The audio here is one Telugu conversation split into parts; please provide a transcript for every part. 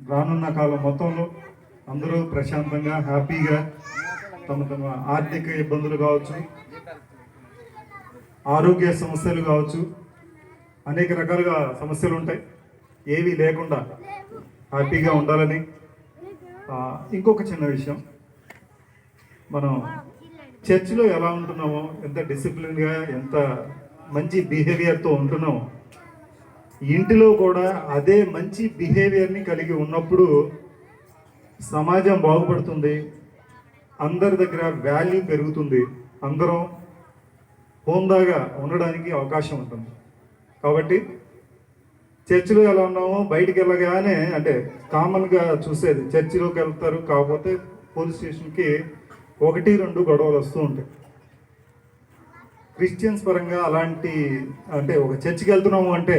రానున్న కాలం మొత్తంలో అందరూ ప్రశాంతంగా హ్యాపీగా తమ తమ ఆర్థిక ఇబ్బందులు కావచ్చు ఆరోగ్య సమస్యలు కావచ్చు అనేక రకాలుగా సమస్యలు ఉంటాయి. ఏవి లేకుండా హ్యాపీగా ఉండాలని ఇంకొక చిన్న విషయం. మనం చర్చిలో ఎలా ఉంటున్నామో ఎంత డిసిప్లిన్గా ఎంత మంచి బిహేవియర్తో ఉంటున్నామో ఇంటిలో కూడా అదే మంచి బిహేవియర్ని కలిగి ఉన్నప్పుడు సమాజం బాగుపడుతుంది. అందరి దగ్గర వాల్యూ పెరుగుతుంది. అందరం హోందాగా ఉండడానికి అవకాశం ఉంటుంది. కాబట్టి చర్చిలో ఎలా ఉన్నామో బయటికి వెళ్ళగానే అంటే కామన్గా చూసేది చర్చిలోకి వెళ్తారు కాకపోతే పోలీస్ స్టేషన్కి ఒకటి రెండు గొడవలు వస్తూ ఉంటాయి. క్రిస్టియన్స్ పరంగా అలాంటి అంటే ఒక చర్చికి వెళ్తున్నాము అంటే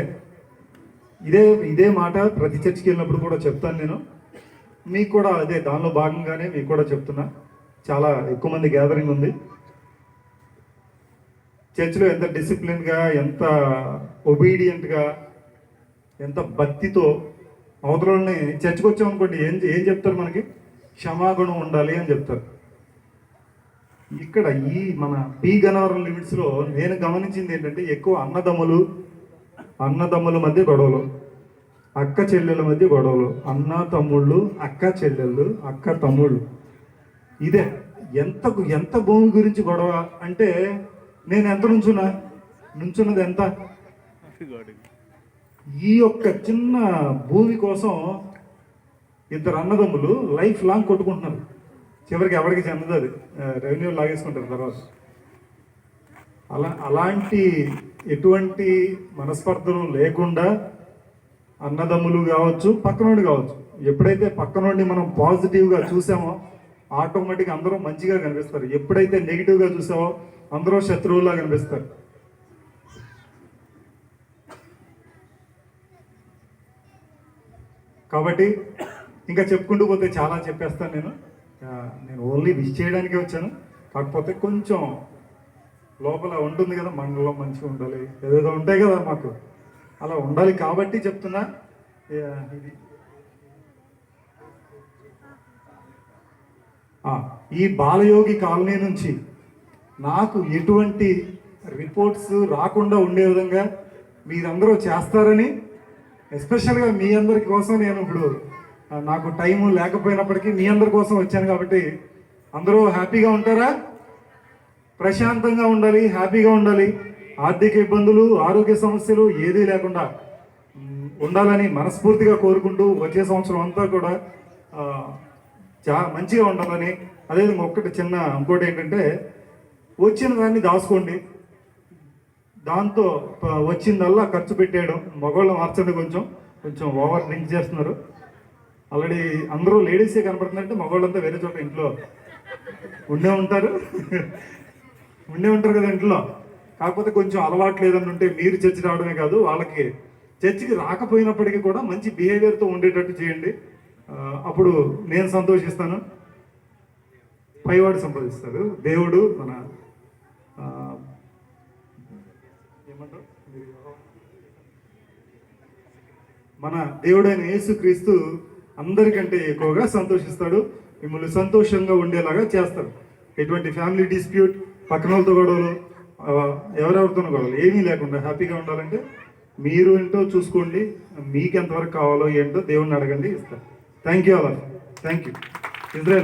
ఇదే ఇదే మాట ప్రతి చర్చికి వెళ్ళినప్పుడు కూడా చెప్తాను నేను. మీకు కూడా అదే దానిలో భాగంగానే మీకు కూడా చెప్తున్నా. చాలా ఎక్కువ మంది గ్యాదరింగ్ ఉంది. చర్చిలో ఎంత డిసిప్లిన్గా ఎంత ఒబీడియంట్గా ఎంత భక్తితో అవతలని చర్చికి వచ్చామనుకోండి ఏం ఏం చెప్తారు మనకి? క్షమాగుణం ఉండాలి అని చెప్తారు. ఇక్కడ ఈ మన పి గనవరం లిమిట్స్లో నేను గమనించింది ఏంటంటే ఎక్కువ అన్నదమ్ములు అన్నదమ్ముల మధ్య గొడవలు అక్క చెల్లెల మధ్య గొడవలు అన్న తమ్ముళ్ళు అక్క చెల్లెళ్ళు అక్క తమ్ముళ్ళు. ఇదే ఎంత ఎంత భూమి గురించి గొడవ అంటే నేను ఎంత నుంచున్నా? నుంచున్నది ఎంత? ఈ యొక్క చిన్న భూమి కోసం ఇద్దరు అన్నదమ్ములు లైఫ్ లాంగ్ కొట్టుకుంటున్నారు. చివరికి ఎవరికి చెందదు అది. రెవెన్యూ లాగేసుకుంటారు తర్వాత. అలా అలాంటి ఎటువంటి మనస్పర్ధలు లేకుండా అన్నదమ్ములు కావచ్చు పక్కనోడు కావచ్చు. ఎప్పుడైతే పక్కనోడిని మనం పాజిటివ్గా చూసామో ఆటోమేటిక్గా అందరూ మంచిగా కనిపిస్తారు. ఎప్పుడైతే నెగిటివ్గా చూసామో అందరూ శత్రువులా కనిపిస్తారు. కాబట్టి ఇంకా చెప్పుకుంటూ పోతే చాలా చెప్పేస్తాను నేను. నేను ఓన్లీ విష్ చేయడానికే వచ్చాను. కాకపోతే కొంచెం లోపల ఉంటుంది కదా మనలో మంచిగా ఉండాలి. ఏదేదో ఉంటాయి కదా మాకు. అలా ఉండాలి కాబట్టి చెప్తున్నా. ఇది. ఈ బాలయోగి కాలనీ నుంచి నాకు ఎటువంటి రిపోర్ట్స్ రాకుండా ఉండే విధంగా మీరందరూ చేస్తారని ఎస్పెషల్గా మీ అందరి కోసం నేను ఇప్పుడు నాకు టైం లేకపోయినప్పటికీ మీ అందరి కోసం వచ్చాను కాబట్టి అందరూ హ్యాపీగా ఉంటారా? ప్రశాంతంగా ఉండాలి హ్యాపీగా ఉండాలి. ఆర్థిక ఇబ్బందులు ఆరోగ్య సమస్యలు ఏదీ లేకుండా ఉండాలని మనస్ఫూర్తిగా కోరుకుంటూ వచ్చే సంవత్సరం అంతా కూడా చా మంచిగా ఉండాలని. అదే ఒక్కటి చిన్న ఇంకోటి ఏంటంటే వచ్చిన దాన్ని దాచుకోండి. దాంతో వచ్చిందల్లా ఖర్చు పెట్టేయడం. మగవాళ్ళు మార్చండి కొంచెం. కొంచెం ఓవర్ డ్రింక్ చేస్తున్నారు. ఆల్రెడీ అందరూ లేడీసే కనపడుతున్నారంటే మగవాళ్ళంతా వేరే చోట ఇంట్లో ఉండే ఉంటారు. ఉండే ఉంటారు కదా ఇంట్లో. కాకపోతే కొంచెం అలవాటు లేదని ఉంటే మీరు చర్చి రావడమే కాదు వాళ్ళకి చర్చికి రాకపోయినప్పటికీ కూడా మంచి బిహేవియర్తో ఉండేటట్టు చేయండి. అప్పుడు నేను సంతోషిస్తాను. పైవాడు సంపాదిస్తారు దేవుడు మన ఏమంటారు? మన దేవుడైన యేసుక్రీస్తు అందరికంటే ఎక్కువగా సంతోషిస్తాడు. మిమ్మల్ని సంతోషంగా ఉండేలాగా చేస్తాడు. ఎటువంటి ఫ్యామిలీ డిస్ప్యూట్ పక్కన వాళ్ళతో గొడవలు ఎవరెవరితో ఎవరెవరితోనూ గొడవలు ఏమీ లేకుండా హ్యాపీగా ఉండాలంటే మీరు ఏంటో చూసుకోండి మీకు ఎంతవరకు కావాలో ఏంటో దేవుణ్ణి అడగండి ఇస్తారు థ్యాంక్ యూ అలా థ్యాంక్ యూ ఇజ్రాయల్